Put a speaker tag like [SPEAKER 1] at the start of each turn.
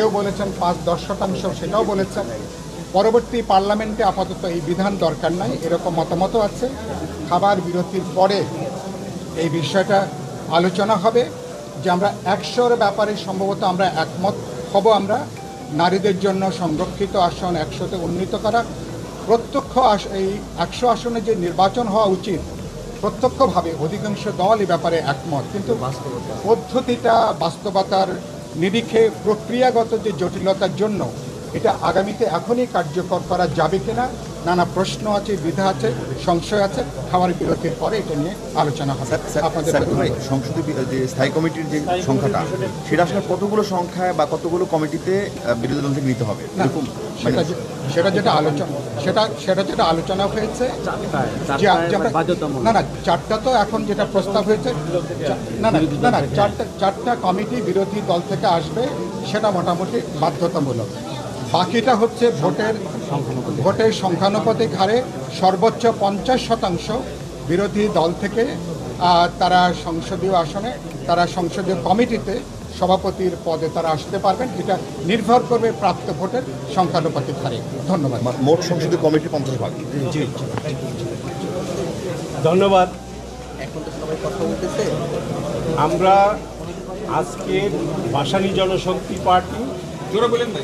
[SPEAKER 1] কেউ বলেছেন পাঁচ দশ শতাংশ সেটাও বলেছেন। পরবর্তী পার্লামেন্টে আপাতত এই বিধান দরকার নাই এরকম মতামত আছে। খাবার বিরতির পরে এই বিষয়টা আলোচনা হবে যে আমরা একশোর ব্যাপারে সম্ভবত আমরা একমত হব আমরা। নারীদের জন্য সংরক্ষিত আসন একশোতে উন্নীত করা। প্রত্যক্ষ আস এই একশো আসনে যে নির্বাচন হওয়া উচিত প্রত্যক্ষভাবে অধিকাংশ দল এ ব্যাপারে একমত। কিন্তু পদ্ধতিটা বাস্তবতার নিরিখে প্রক্রিয়াগত যে জটিলতার জন্য এটা আগামীতে এখনই কার্যকর করা যাবে কিনা নানা প্রশ্ন আছে দ্বিধা আছে সংশয় আছে খাবার বিরতির পরে এটা নিয়ে আলোচনা হবে। আপনাদের
[SPEAKER 2] সংসদীয় যে স্থায়ী কমিটির যে সংখ্যাটা সেটা আসলে কতগুলো সংখ্যায় বা কতগুলো কমিটিতে বিরোধী দল থেকে নিতে হবে এরকম মানে
[SPEAKER 1] সেটা সেটা যেটা আলোচনা সেটা সেটা যেটা আলোচনা হয়েছে আমরা- না না চারটা তো এখন যেটা প্রস্তাব হয়েছে না না না না চারটা চারটা কমিটি বিরোধী দল থেকে আসবে সেটা মোটামুটি বাধ্যতামূলক। বাকিটা হচ্ছে ভোটের ভোটের সংখ্যানুপাতিক হারে সর্বোচ্চ পঞ্চাশ শতাংশ বিরোধী দল থেকে তারা সংসদীয় আসনে তারা সংসদীয় কমিটিতে সভাপতির পদে তারা আসতে পারবেন। এটা নির্ভর করবে প্রাপ্ত ভোটের সংখ্যানুপাতিক হারে। ধন্যবাদ।
[SPEAKER 2] মোট সংসদীয় কমিটির পঞ্চাশ ভাগ।
[SPEAKER 1] জি।
[SPEAKER 3] ধন্যবাদ। আমরা আজকে ভাসানী জনশক্তি পার্টি